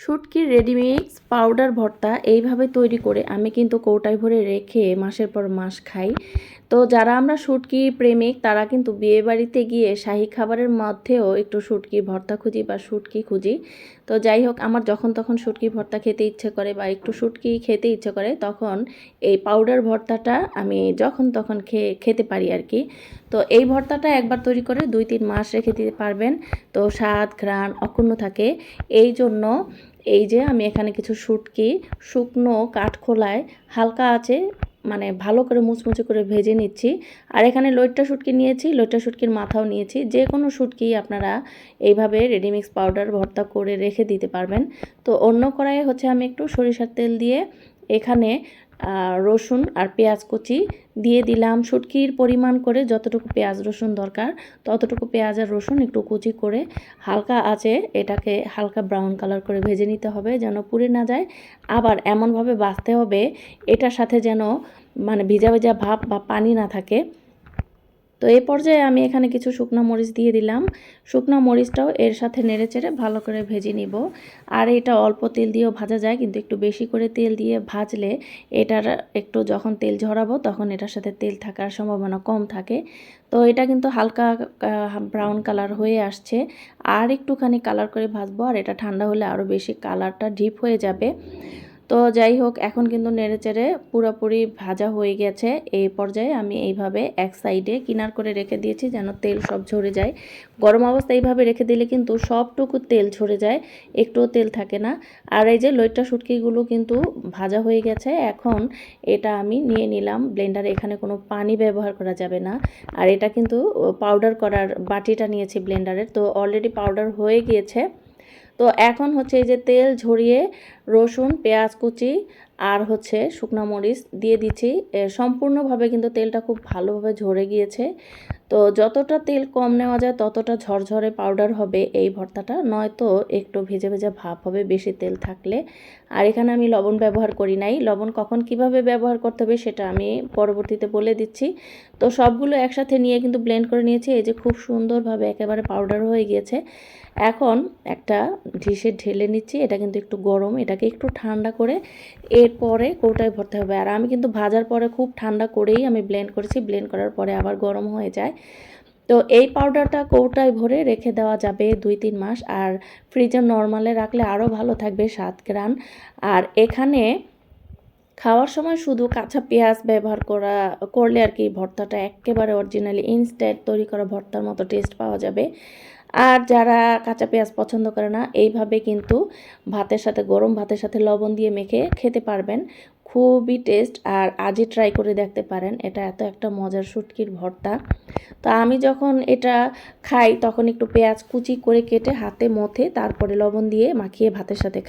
শুটকির ready mix powder ভর্তা এইভাবে তৈরি করে আমি কিন্তু কৌটায় ভরে রেখে মাসের পর মাস খাই। তো যারা আমরা শুটকি প্রেমিক, তারা কিন্তু বিয়ে বাড়িতে গিয়ে শাহি খাবারের মধ্যেও একটু শুটকি ভর্তা খুঁজি বা শুটকি খুঁজি। তো যাই হোক, আমার যখন তখন শুটকি ভর্তা খেতে ইচ্ছে করে বা একটু শুটকি খেতে ইচ্ছে করে, তখন এই পাউডার ভর্তাটা আমি যখন তখন খেয়ে, খেতে পারি আর কি তো এই ভর্তাটা একবার তৈরি করে দুই তিন মাস রেখে দিতে পারবেন। তো স্বাদ, ঘ্রাণ অক্ষুণ্ণ থাকে। এই জন্য এই যে আমি এখানে কিছু শুটকি, শুকনো কাঠখোলায় হালকা আছে মানে ভালো করে মুচমুচে করে ভেজে নিচ্ছি। আর এখানে লইট্টা শুটকি নিয়েছি লইট্টা শুটকির মাথাও নিয়েছি। যে কোনো শুটকি আপনারা এইভাবে রেডিমিক্স পাউডার ভর্তা করে রেখে দিতে পারবেন। তো অন্য কড়াইয়ে হচ্ছে আমি একটু সরিষার তেল দিয়ে এখানে রসুন আর পেঁয়াজ কুচি দিয়ে দিলাম। শুটকির পরিমাণ করে যতটুকু পেঁয়াজ, রসুন দরকার, ততটুকু পেঁয়াজ আর রসুন একটু কুচি করে হালকা আছে এটাকে হালকা ব্রাউন কালার করে ভেজে নিতে হবে যেন পুড়ে না যায়। আবার এমনভাবে বাঁচতে হবে, এটার সাথে যেন মানে ভিজা ভিজা ভাব বা পানি না থাকে। তো এই পর্যায়ে আমি এখানে কিছু শুকনো মরিচ দিয়ে দিলাম। শুকনো মরিচটাও এর সাথে নেড়ে চেড়ে ভালো করে ভেজে নিব। আর এটা অল্প তেল দিয়েও ভাজা যায়, কিন্তু একটু বেশি করে তেল দিয়ে ভাজলে এটার একটু যখন তেল ঝরাবো তখন এটার সাথে তেল থাকার সম্ভাবনা কম থাকে। তো এটা কিন্তু হালকা ব্রাউন কালার হয়ে আসছে। আর একটুখানি কালার করে ভাজবো, আর এটা ঠান্ডা হলে আরও বেশি কালারটা ডিপ হয়ে যাবে। তো যাই হোক, এখন কিন্তু নেড়েচেড়ে পুরোপুরি ভাজা হয়ে গেছে। এই পর্যায়ে আমি এইভাবে এক সাইডে কিনার করে রেখে দিয়েছি যেন তেল সব ঝরে যায়। গরম অবস্থা এইভাবে রেখে দিলে কিন্তু সবটুকু তেল ঝরে যায়, একটুও তেল থাকে না। আর এই যে লইট্টা শুটকিগুলো কিন্তু ভাজা হয়ে গেছে, এখন এটা আমি নিয়ে নিলাম। ব্লেন্ডারে এখানে কোনো পানি ব্যবহার করা যাবে না। আর এটা কিন্তু পাউডার করার বাটিটা নিয়েছি ব্লেন্ডারের। তো অলরেডি পাউডার হয়ে গিয়েছে। তো এখন হচ্ছে এই যে তেল ঝরিয়ে রসুন, পেঁয়াজ কুচি আর হচ্ছে শুকনো মরিচ দিয়ে দিচ্ছি। সম্পূর্ণভাবে কিন্তু তেলটা খুব ভালোভাবে ঝরে গিয়েছে। তো যতটা তেল কম নেওয়া যায়, ততটা ঝরঝরে পাউডার হবে এই ভর্তাটা। নয়তো একটু ভেজে ভেজে ভাব হবে, বেশি তেল থাকলে। আর এখানে আমি লবণ ব্যবহার করি নাই। লবণ কখন কীভাবে ব্যবহার করতে হবে সেটা আমি পরবর্তীতে বলে দিচ্ছি। তো সবগুলো একসাথে নিয়ে কিন্তু ব্লেন্ড করে নিয়েছি। এই যে খুব সুন্দরভাবে একেবারে পাউডার হয়ে গিয়েছে। এখন একটা ডিশে ঢেলে নিচ্ছি। এটা কিন্তু একটু গরম। এটাকে একটু ঠান্ডা করে এরপরে কৌটায় ভরতে হবে। আর আমি কিন্তু ভাজার পরে খুব ঠান্ডা করেই আমি ব্লেন্ড করেছি। ব্লেন্ড করার পরে আবার গরম হয়ে যায়। তো এই পাউডারটা কৌটায় ভরে রেখে দেওয়া যাবে দুই তিন মাস আর ফ্রিজে নর্মালে রাখলে আরও ভালো থাকবে সাত গ্রান আর এখানে খাওয়ার সময় শুধু কাঁচা পেঁয়াজ ব্যবহার করা, করলে আর কি ভর্তাটা একেবারে অরিজিনালি ইনস্ট্যান্ট তৈরি করা ভর্তার মতো টেস্ট পাওয়া যাবে। আর যারা কাঁচা পেঁয়াজ পছন্দ করে না, এইভাবে কিন্তু ভাতের সাথে, গরম ভাতের সাথে লবণ দিয়ে মেখে খেতে পারবেন। খুবই টেস্ট আর আজই ট্রাই করে দেখতে পারেন। এটা এত একটা মজার শুটকির ভর্তা। তো আমি যখন এটা খাই, তখন একটু পেঁয়াজ কুচি করে কেটে হাতে মথে তারপরে লবণ দিয়ে মাখিয়ে ভাতের সাথে খাই।